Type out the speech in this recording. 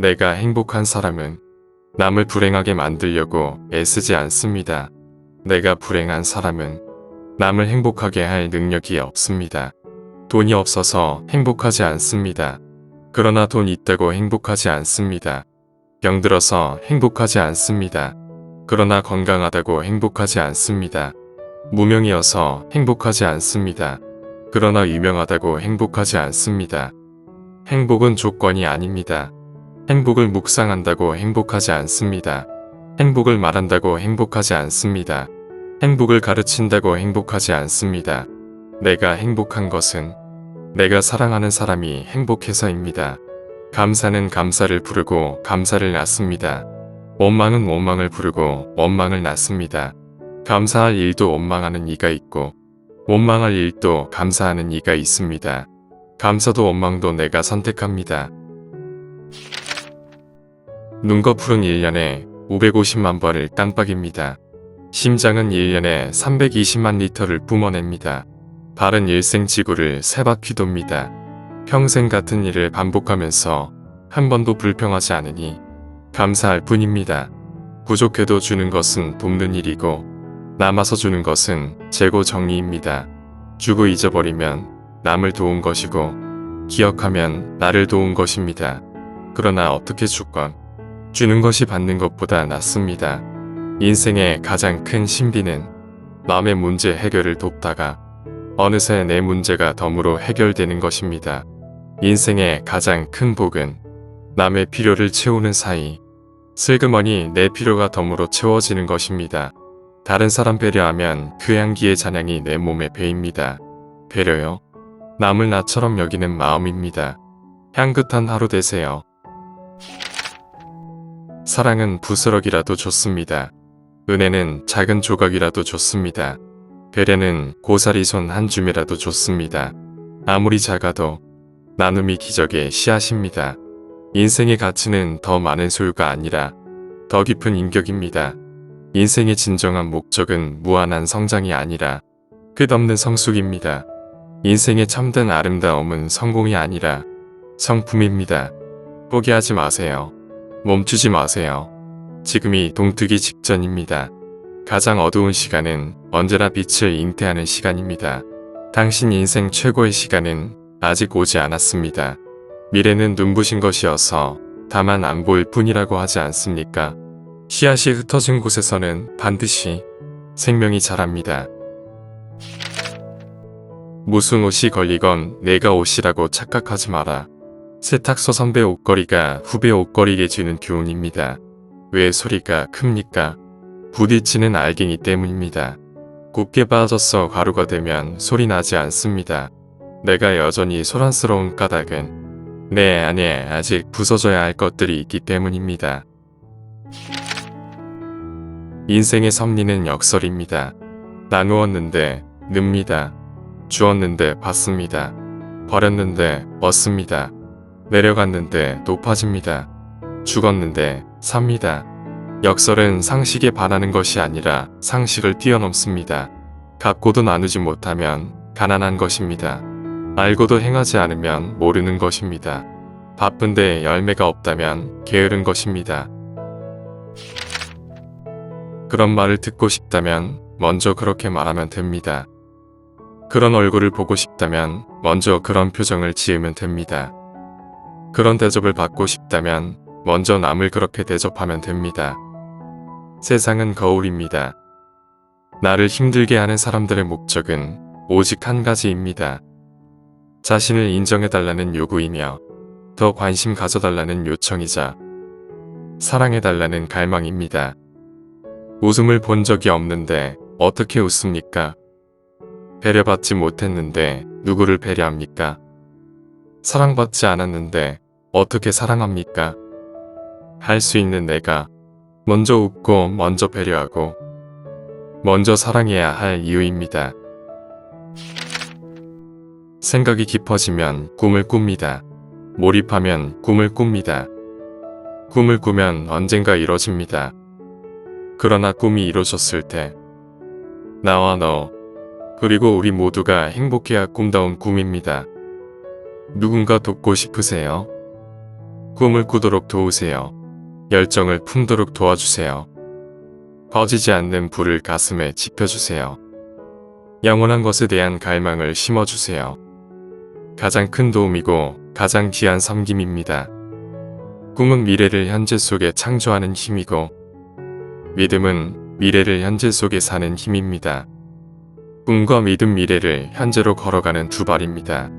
내가 행복한 사람은 남을 불행하게 만들려고 애쓰지 않습니다. 내가 불행한 사람은 남을 행복하게 할 능력이 없습니다. 돈이 없어서 행복하지 않습니다. 그러나 돈 있다고 행복하지 않습니다. 병들어서 행복하지 않습니다. 그러나 건강하다고 행복하지 않습니다. 무명이어서 행복하지 않습니다. 그러나 유명하다고 행복하지 않습니다. 행복은 조건이 아닙니다. 행복을 묵상한다고 행복하지 않습니다. 행복을 말한다고 행복하지 않습니다. 행복을 가르친다고 행복하지 않습니다. 내가 행복한 것은 내가 사랑하는 사람이 행복해서입니다. 감사는 감사를 부르고 감사를 낳습니다. 원망은 원망을 부르고 원망을 낳습니다. 감사할 일도 원망하는 이가 있고 원망할 일도 감사하는 이가 있습니다. 감사도 원망도 내가 선택합니다. 눈거 푸른 1년에 550만 벌을 깜빡입니다. 심장은 1년에 320만 리터를 뿜어냅니다. 발은 일생 지구를 세 바퀴 돕니다. 평생 같은 일을 반복하면서 한 번도 불평하지 않으니 감사할 뿐입니다. 부족해도 주는 것은 돕는 일이고 남아서 주는 것은 재고 정리입니다. 주고 잊어버리면 남을 도운 것이고 기억하면 나를 도운 것입니다. 그러나 어떻게 주건 주는 것이 받는 것보다 낫습니다. 인생의 가장 큰 신비는 남의 문제 해결을 돕다가 어느새 내 문제가 덤으로 해결되는 것입니다. 인생의 가장 큰 복은 남의 필요를 채우는 사이 슬그머니 내 필요가 덤으로 채워지는 것입니다. 다른 사람 배려하면 그 향기의 잔향이 내 몸에 배입니다. 배려요. 남을 나처럼 여기는 마음입니다. 향긋한 하루 되세요. 사랑은 부스럭이라도 좋습니다. 은혜는 작은 조각이라도 좋습니다. 배려는 고사리 손 한 줌이라도 좋습니다. 아무리 작아도 나눔이 기적의 씨앗입니다. 인생의 가치는 더 많은 소유가 아니라 더 깊은 인격입니다. 인생의 진정한 목적은 무한한 성장이 아니라 끝없는 성숙입니다. 인생의 참된 아름다움은 성공이 아니라 성품입니다. 포기하지 마세요. 멈추지 마세요. 지금이 동트기 직전입니다. 가장 어두운 시간은 언제나 빛을 잉태하는 시간입니다. 당신 인생 최고의 시간은 아직 오지 않았습니다. 미래는 눈부신 것이어서 다만 안 보일 뿐이라고 하지 않습니까? 씨앗이 흩어진 곳에서는 반드시 생명이 자랍니다. 무슨 옷이 걸리건 내가 옷이라고 착각하지 마라. 세탁소 선배 옷걸이가 후배 옷걸이게 주는 교훈입니다. 왜 소리가 큽니까? 부딪히는 알갱이 때문입니다. 곱게 빠졌어 가루가 되면 소리 나지 않습니다. 내가 여전히 소란스러운 까닭은 내 안에 아직 부서져야 할 것들이 있기 때문입니다. 인생의 섭리는 역설입니다. 나누었는데 늡니다. 주었는데 받습니다. 버렸는데 얻습니다. 내려갔는데 높아집니다. 죽었는데 삽니다. 역설은 상식에 반하는 것이 아니라 상식을 뛰어넘습니다. 갖고도 나누지 못하면 가난한 것입니다. 알고도 행하지 않으면 모르는 것입니다. 바쁜데 열매가 없다면 게으른 것입니다. 그런 말을 듣고 싶다면 먼저 그렇게 말하면 됩니다. 그런 얼굴을 보고 싶다면 먼저 그런 표정을 지으면 됩니다. 그런 대접을 받고 싶다면 먼저 남을 그렇게 대접하면 됩니다. 세상은 거울입니다. 나를 힘들게 하는 사람들의 목적은 오직 한 가지입니다. 자신을 인정해달라는 요구이며 더 관심 가져달라는 요청이자 사랑해달라는 갈망입니다. 웃음을 본 적이 없는데 어떻게 웃습니까? 배려받지 못했는데 누구를 배려합니까? 사랑받지 않았는데 어떻게 사랑합니까? 할 수 있는 내가 먼저 웃고 먼저 배려하고 먼저 사랑해야 할 이유입니다. 생각이 깊어지면 꿈을 꿉니다. 몰입하면 꿈을 꿉니다. 꿈을 꾸면 언젠가 이뤄집니다. 그러나 꿈이 이루어졌을 때 나와 너 그리고 우리 모두가 행복해야 꿈다운 꿈입니다. 누군가 돕고 싶으세요? 꿈을 꾸도록 도우세요. 열정을 품도록 도와주세요. 꺼지지 않는 불을 가슴에 지펴주세요. 영원한 것에 대한 갈망을 심어주세요. 가장 큰 도움이고 가장 귀한 섬김입니다. 꿈은 미래를 현재 속에 창조하는 힘이고 믿음은 미래를 현재 속에 사는 힘입니다. 꿈과 믿음 미래를 현재로 걸어가는 두 발입니다.